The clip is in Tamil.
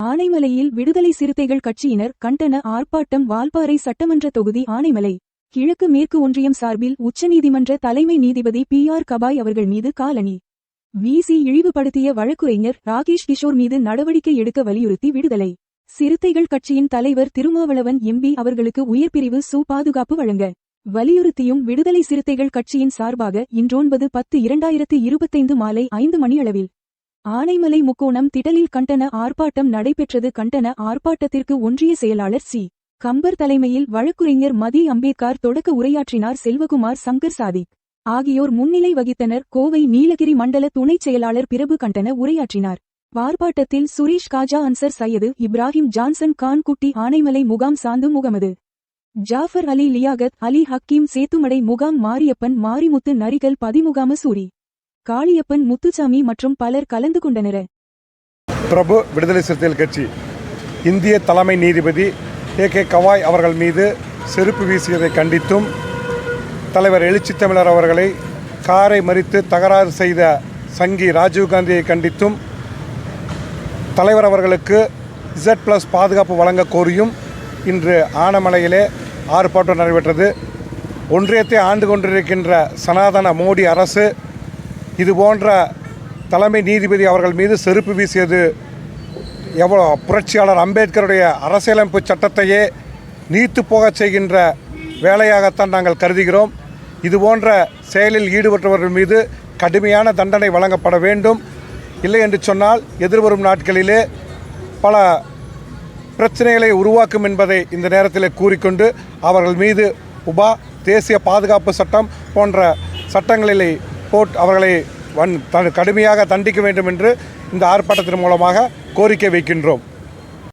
ஆனைமலையில் விடுதலை சிறுத்தைகள் கட்சியினர் கண்டன ஆர்ப்பாட்டம் வால்பாறை சட்டமன்ற தொகுதி ஆனைமலை கிழக்கு மேற்கு ஒன்றியம் சார்பில் உச்சநீதிமன்ற தலைமை நீதிபதி பி ஆர் கபாய் அவர்கள் மீது காலனி வீசி இழிவுபடுத்திய வழக்குரைஞர் ராகேஷ் கிஷோர் மீது நடவடிக்கை எடுக்க வலியுறுத்தி விடுதலை. சிறுத்தைகள் கட்சியின் தலைவர் திருமாவளவன் எம்பி அவர்களுக்கு உயர்பிரிவு சு பாதுகாப்பு வழங்க. வலியுறுத்தியும் விடுதலை சிறுத்தைகள் கட்சியின் சார்பாக இன்றொன்பது பத்து இரண்டாயிரத்து இருபத்தைந்து மாலை ஐந்து மணியளவில் ஆனைமலை முக்கோணம் திடலில் கண்டன ஆர்ப்பாட்டம் நடைபெற்றது. கண்டன ஆர்ப்பாட்டத்திற்கு ஒன்றிய செயலாளர் சி. கம்பர் தலைமையில் வழக்குரைஞர் மதி. அம்பேத்கர் தொடக்க உரையாற்றினார் செல்வகுமார் சங்கர் சாதிக். ஆகியோர் முன்னிலை வகித்தனர். கோவை நீலகிரி மண்டல துணைச் செயலாளர் பிரபு கண்டன உரையாற்றினார். ஆர்ப்பாட்டத்தில் சுரேஷ் காஜா அன்சர் சையது இப்ராஹிம் ஜான்சன் கான் குட்டி ஆனைமலை முகாம் சாந்து முகமது. ஜாஃபர் அலி லியாகத் அலி ஹக்கீம் சேத்துமடை முகாம் மாரியப்பன் மாரிமுத்து நரிகள் பதிமுகாம சூரி காளியப்பன் முத்துசாமி மற்றும் பலர் கலந்து கொண்டனர். பிரபு விடுதலை சிறுத்தைகள் கட்சி. இந்திய தலைமை நீதிபதி ஏ கே. கவாய் அவர்கள் மீது செருப்பு வீசியதை கண்டித்தும் தலைவர் எழுச்சி தமிழர் அவர்களை காரை மறித்து தகராறு செய்த சங்கி ராஜீவ்காந்தியை கண்டித்தும் தலைவர் அவர்களுக்கு இசட் ப்ளஸ் பாதுகாப்பு வழங்க கோரியும் இன்று ஆனமலையிலே ஆர்ப்பாட்டம் நடைபெற்றது. ஒன்றியத்தை ஆண்டு கொண்டிருக்கின்ற சனாதன மோடி அரசு இது போன்ற தலைமை நீதிபதி அவர்கள் மீது செருப்பு வீசியது எவ்வளோ? புரட்சியாளர் அம்பேத்கருடைய அரசியலமைப்பு சட்டத்தையே நீத்து போகச் செய்கின்ற வேலையாகத்தான் நாங்கள் கருதுகிறோம். இது போன்ற செயலில் ஈடுபட்டவர்கள் மீது கடுமையான தண்டனை வழங்கப்பட வேண்டும். இல்லை என்று சொன்னால் எதிர்வரும் நாட்களிலே பல பிரச்சனைகளை உருவாக்கும் என்பதை இந்த நேரத்தில் கூறிக்கொண்டு அவர்கள் மீது உபா தேசிய பாதுகாப்பு சட்டம் போன்ற சட்டங்களிலே போட் அவர்களை வன் த- கடுமையாக தண்டிக்க வேண்டும் என்று இந்த ஆர்ப்பாட்டத்தின் மூலமாக கோரிக்கை வைக்கின்றோம்.